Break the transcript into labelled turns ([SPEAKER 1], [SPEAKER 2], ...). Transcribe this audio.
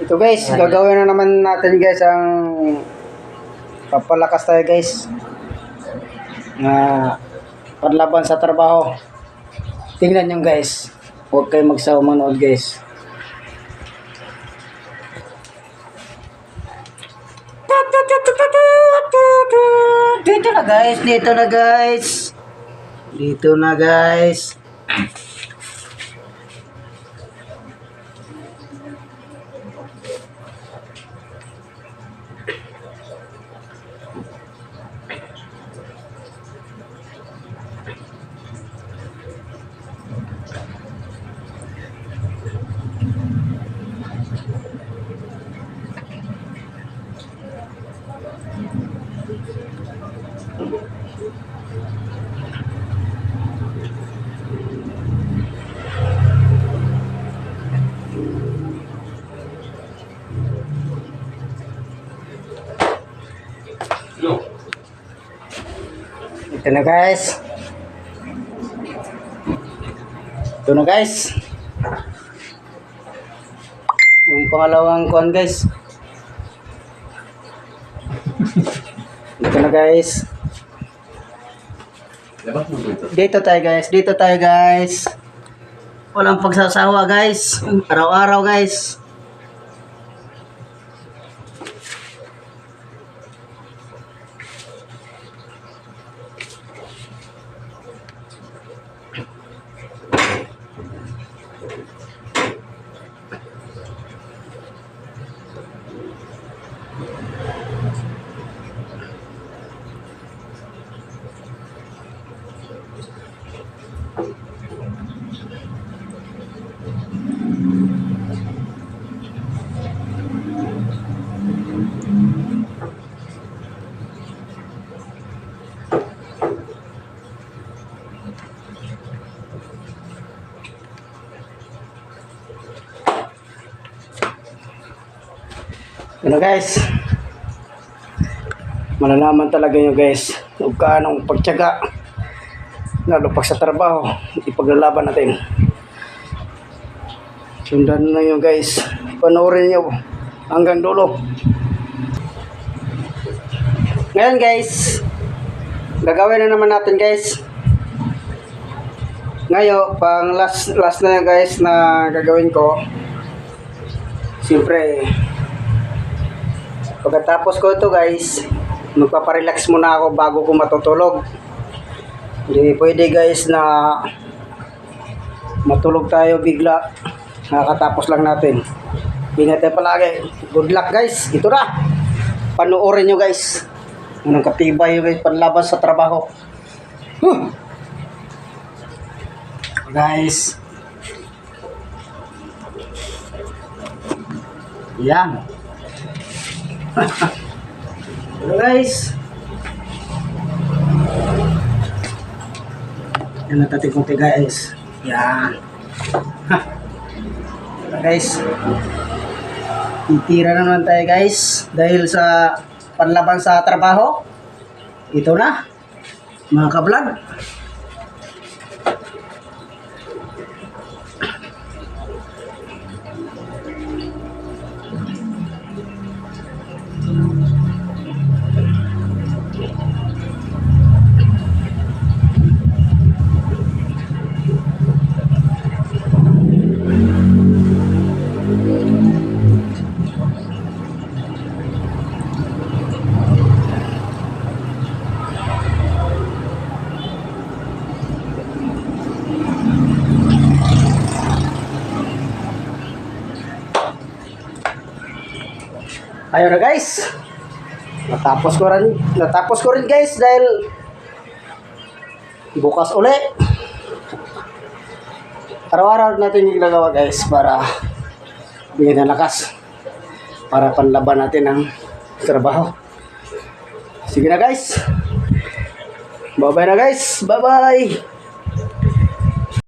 [SPEAKER 1] Ito guys, gagawin na naman natin guys ang papalakas tayo guys na panlaban sa trabaho. Tingnan nyo guys. Huwag kayo magsawa manood guys. Dito na guys, dito na guys. Dito na guys. Ito na guys. Ito na guys. Yung pangalawang kuan guys. Ito na guys.
[SPEAKER 2] Dito
[SPEAKER 1] tayo guys. Dito tayo guys. Walang pagsasawa guys. Araw-araw guys. Thank you. Ano guys? Malalaman talaga nyo guys kung kaanong pagtyaga lalo pag sa trabaho ipaglalaban natin. Sundan na nyo guys. Panoorin nyo hanggang dulo. Ngayon guys gagawin na naman natin guys. Ngayon pang last last na guys na gagawin ko siyempre Pagkatapos ko ito guys, magpaparelax muna ako bago ko matutulog. Hindi pwede guys na matulog tayo bigla. Nakakatapos lang natin. Ingat tayo palagi. Good luck guys. Ito na. Panoorin nyo guys. Anong katibay guys panlaban sa trabaho. Huh. Guys. Yan. Hello guys. Yan natin konti guys. Yan. Ha. Guys. Titira na naman tayo guys. Dahil sa panlaban sa trabaho. Ito na. Mga ka-vlog. Ayun na guys. Natapos ko rin, natapos ko rin guys dahil bukas uli. Araw-araw natin yung ginagawa guys para bigyan ng lakas para panlaban natin ang trabaho. Sige na guys. Bye-bye na guys. Bye-bye.